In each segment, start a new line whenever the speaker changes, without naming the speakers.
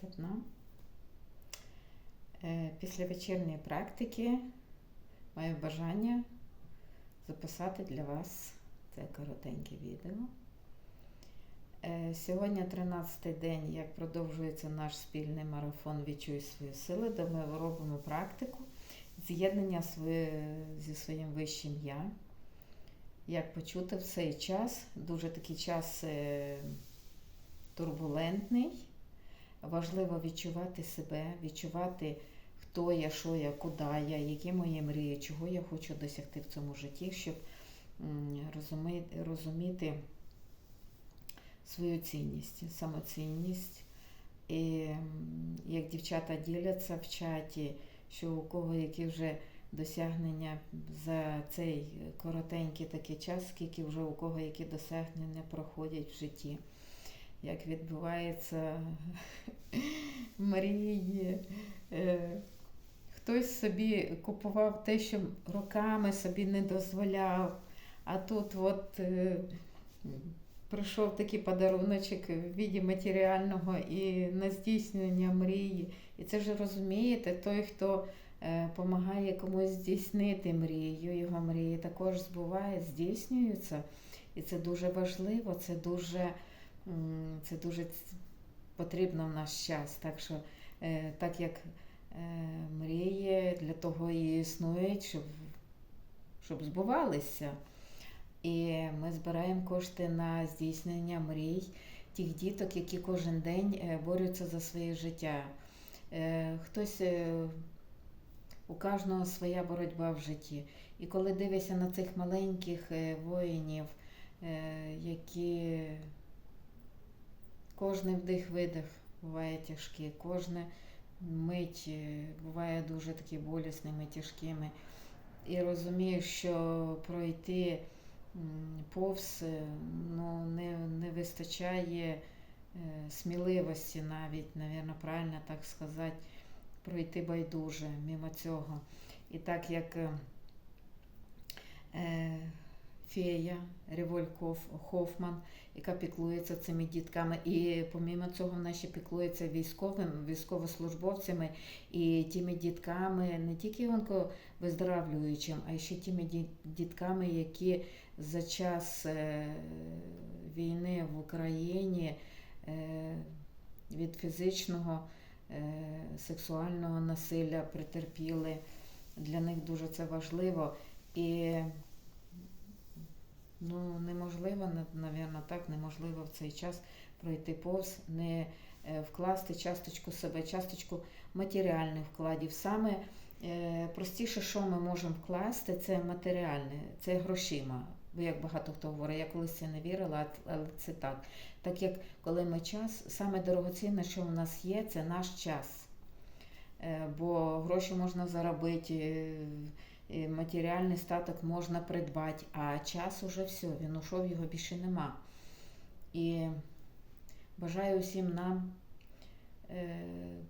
це дна. Е, Після вечірньої практики маю бажання записати для вас це коротеньке відео. Е, Сьогодні 13-й день, як продовжується наш спільний марафон Відчуй свої сили, де ми робимо практику з'єднання зі своїм вищим я. Як почути в цей час, дуже такий час е, турбулентний. Важливо відчувати себе, відчувати, хто я, що я, куди я, які мої мрії, чого я хочу досягти в цьому житті, щоб розуміти, свою цінність, самоцінність. І як дівчата діляться в чаті, що у кого які вже досягнення за цей коротенький такий час, скільки вже у кого які досягнення проходять в житті, як відбувається мрії. Е, Хтось собі купував те, що роками собі не дозволяв, а тут от е, прийшов такий подаруночок в віді матеріального і на здійснення мрії. І це ж розумієте, той, хто допомагає комусь здійснити мрію, його мрії також збуває, здійснюються. І це дуже важливо, це дуже, це дуже потрібно в наш час. Так що, е, так як е, мрії для того і існують, щоб, щоб збувалися. І ми збираємо кошти на здійснення мрій тих діток, які кожен день е, борються за своє життя. Хтось у кожного своя боротьба в житті. І коли дивишся на цих маленьких воїнів, які кожний вдих-видих буває тяжкий, кожна мить е, буває дуже такі болісними, тяжкими. І розумієш, що пройти повз е, ну, не, не вистачає е, сміливості навіть, навірно, правильно так сказати, пройти байдуже мимо цього. І так як фея Револь Хоф- Хофман, яка піклується цими дітками, і помімо цього вона ще піклується військовим, військовослужбовцями і тими дітками, не тільки онковиздоравлюючим, а ще тими дітками, які за час е, війни в Україні е, від фізичного, е, сексуального насилля претерпіли. Для них дуже це важливо. І ну, неможливо, напевно, так, неможливо в цей час пройти повз, не е, вкласти часточку себе, часточку матеріальних вкладів. Саме е, простіше, що ми можемо вкласти, це матеріальне, це грошима. Бо як багато хто говорить, я колись це не вірила, але це так. Так як коли ми час, саме дорогоцінне, що в нас є, це наш час. Е, Бо гроші можна заробити, матеріальний статок можна придбати, а час уже все, він ушов, його більше нема. І бажаю всім нам е,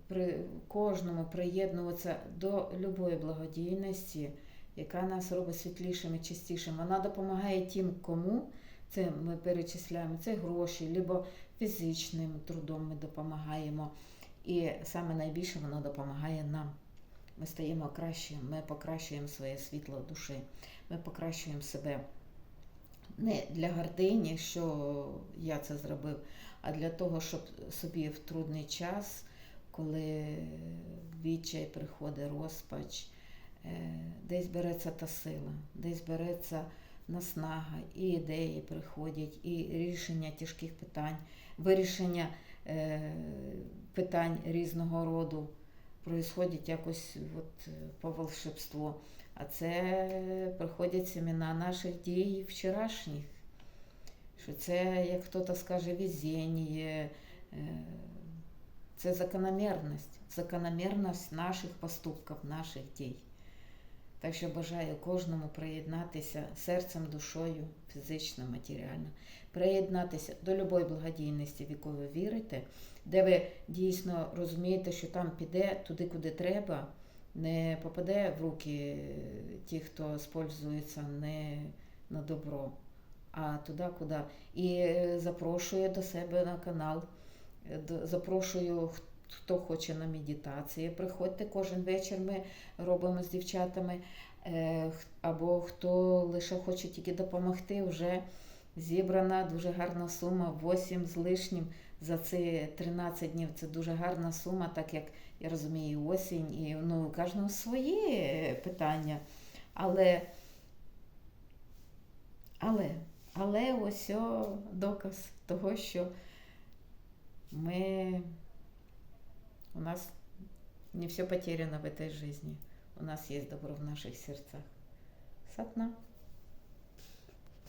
при кожному приєднуватися до любої благодійності, яка нас робить світлішими, чистішими. Вона допомагає тим, кому це ми перечисляємо, це гроші, либо фізичним трудом ми допомагаємо. І саме найбільше воно допомагає нам. Ми стаємо краще, ми покращуємо своє світло душі, ми покращуємо себе. Не для гордині, що я це зробив, а для того, щоб собі в трудний час, коли відчай приходить розпач, е, десь береться та сила, десь береться наснага, і ідеї приходять, і рішення тяжких питань, вирішення е, питань різного роду происходить якось от, е, по волшебству. А це приходять семена наших дій вчорашніх. Що це, як хтось скаже, везіння, е, це закономірність, закономірність наших поступків, наших дій. Так що бажаю кожному приєднатися серцем, душою, фізично, матеріально, приєднатися до любої благодійності, в яку ви вірите, де ви дійсно розумієте, що там піде туди, куди треба, не попаде в руки тих, хто спользується не на добро, а туди, куди. І запрошую до себе на канал, запрошую хто хоче на медитації, приходьте кожен вечір. Ми робимо з дівчатами. Е, Або хто лише хоче тільки допомогти, вже зібрана дуже гарна сума, 8 з лишнім за ці 13 днів. Це дуже гарна сума, так як я розумію, осінь, і ну, у кожного свої е, питання. Але, але, але ось доказ того, що мы, у нас не все потеряно в этой жизни. У нас есть добро в наших сердцах. Сатна.